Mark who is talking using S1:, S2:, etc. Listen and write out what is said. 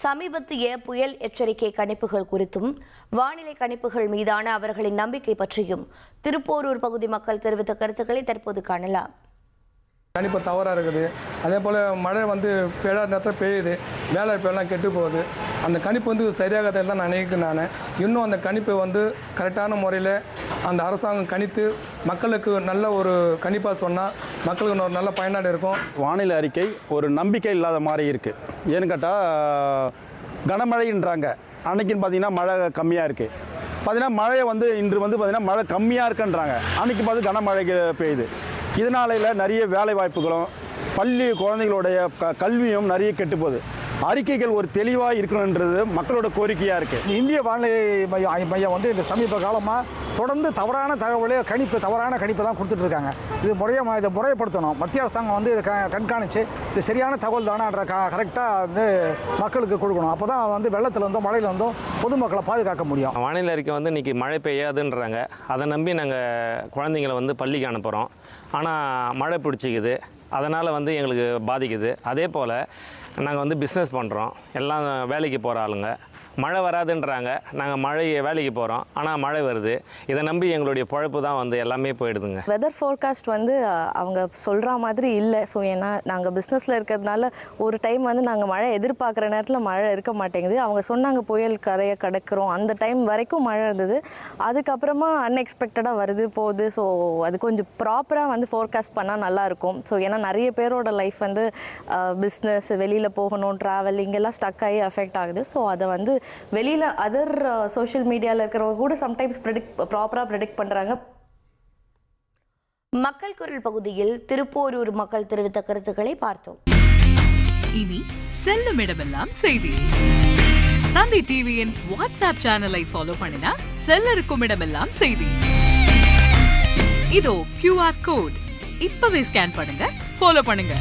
S1: சமீபத்திய புயல் எச்சரிக்கை கணிப்புகள் குறித்தும் வானிலை கணிப்புகள் மீதான அவர்களின் நம்பிக்கை பற்றியும் திருப்போரூர் பகுதி மக்கள் தெரிவித்த கருத்துக்களை தற்போது காணலாம்.
S2: கணிப்பு தவறாக இருக்குது. அதே போல் மழை வந்து பெய்யாத நேரத்தில் பெய்யுது. வேலை எல்லாம் கெட்டு போகுது. அந்த கணிப்பு வந்து சரியாக தான் நான் நினைக்கிறேன் நான். இன்னும் அந்த கணிப்பை வந்து கரெக்டான முறையில் அந்த அரசாங்கம் கணித்து மக்களுக்கு நல்ல ஒரு கணிப்பாக சொன்னால் மக்களுக்கு ஒரு நல்ல பயனாடு இருக்கும்.
S3: வானிலை அறிக்கை ஒரு நம்பிக்கை இல்லாத மாதிரி இருக்குது ஏன்னு கேட்டால் கனமழைன்றாங்க. அன்னைக்குன்னு பார்த்தீங்கன்னா மழை கம்மியாக இருக்குது பார்த்தீங்கன்னா மழையை வந்து இன்று வந்து பார்த்தீங்கன்னா மழை கம்மியாக இருக்குன்றாங்க. அன்னைக்கு பார்த்து கனமழை பெய்யுது. இதனால நிறைய வேலை வாய்ப்புகளும் பள்ளி குழந்தைகளுடைய க கல்வியும் நிறைய கெட்டு போகுது. அறிக்கைகள் ஒரு தெளிவாக இருக்கணுன்றது மக்களோட கோரிக்கையாக இருக்குது
S4: இந்திய வானிலை மையம் மையம் வந்து இந்த சமீப காலமாக தொடர்ந்து தவறான தகவலே கணிப்பு தவறான கணிப்பை தான் கொடுத்துட்டு இருக்காங்க. இது முறையாக இதை முறைப்படுத்தணும். மத்திய அரசாங்கம் வந்து இதை க கண்காணித்து இது சரியான தகவல் தானான்ற க கரெக்டாக வந்து மக்களுக்கு கொடுக்கணும். அப்போ தான் வந்து வெள்ளத்தில் இருந்தும் மழையில் இருந்தும் பொதுமக்களை பாதுகாக்க முடியும்.
S5: வானிலை அறிக்கை வந்து இன்றைக்கி மழை பெய்யாதுன்றாங்க. அதை நம்பி நாங்கள் குழந்தைங்கள வந்து பள்ளிக்கு அனுப்புகிறோம் ஆனால் மழை பிடிச்சிக்குது. அதனால் வந்து எங்களுக்கு பாதிக்குது. அதே போல் நாங்கள் வந்து பிஸ்னஸ் பண்ணுறோம் எல்லாம் வேலைக்கு போகிற ஆளுங்க. மழை வராதுன்றாங்க. நாங்கள் மழை வேலைக்கு போகிறோம் ஆனால் மழை வருது. இதை நம்பி எங்களுடைய பழப்பு தான் வந்து எல்லாமே போயிடுதுங்க.
S6: வெதர் ஃபோர்காஸ்ட் வந்து அவங்க சொல்கிற மாதிரி இல்லை. ஸோ ஏன்னா நாங்கள் பிஸ்னஸில் இருக்கிறதுனால ஒரு டைம் வந்து நாங்கள் மழை எதிர்பார்க்குற நேரத்தில் மழை இருக்க மாட்டேங்குது. அவங்க சொன்னாங்க புயல் கரையை கடக்கிறோம். அந்த டைம் வரைக்கும் மழை இருந்தது. அதுக்கப்புறமா அன்எக்ஸ்பெக்டடாக வருது போகுது. ஸோ அது கொஞ்சம் ப்ராப்பராக வந்து ஃபோர்காஸ்ட் பண்ணால் நல்லாயிருக்கும் ஸோ ஏன்னா நிறைய பேரோட லைஃப் வந்து பிஸ்னஸ் வெளியில் போகணும் ட்ராவல் இங்கெல்லாம் ஸ்டக் ஆகி அஃபெக்ட் ஆகுது. ஸோ அதை வந்து வெளியில் அதர் சோஷியல் மீடியாவில் இருக்கிறவங்க கூட சம்டைம்ஸ் ப்ரெடிக்ட் ப்ராப்பராக ப்ரெடிக்ட் பண்ணுறாங்க
S1: மக்கள் குரல் பகுதியில் திருப்போரூர் மக்கள் தெரிவித்த கருத்துக்களை பார்த்தோம்.
S7: இனி செல்லும் இடமெல்லாம் செய்தி. தந்தை டிவியின் வாட்ஸ்அப் சேனலை ஃபாலோ பண்ணினா செல்ல இருக்கும் இடமெல்லாம் செய்தி. இதோ கியூஆர் கோட் இப்பவே ஸ்கேன் பண்ணுங்க ஃபாலோ பண்ணுங்க.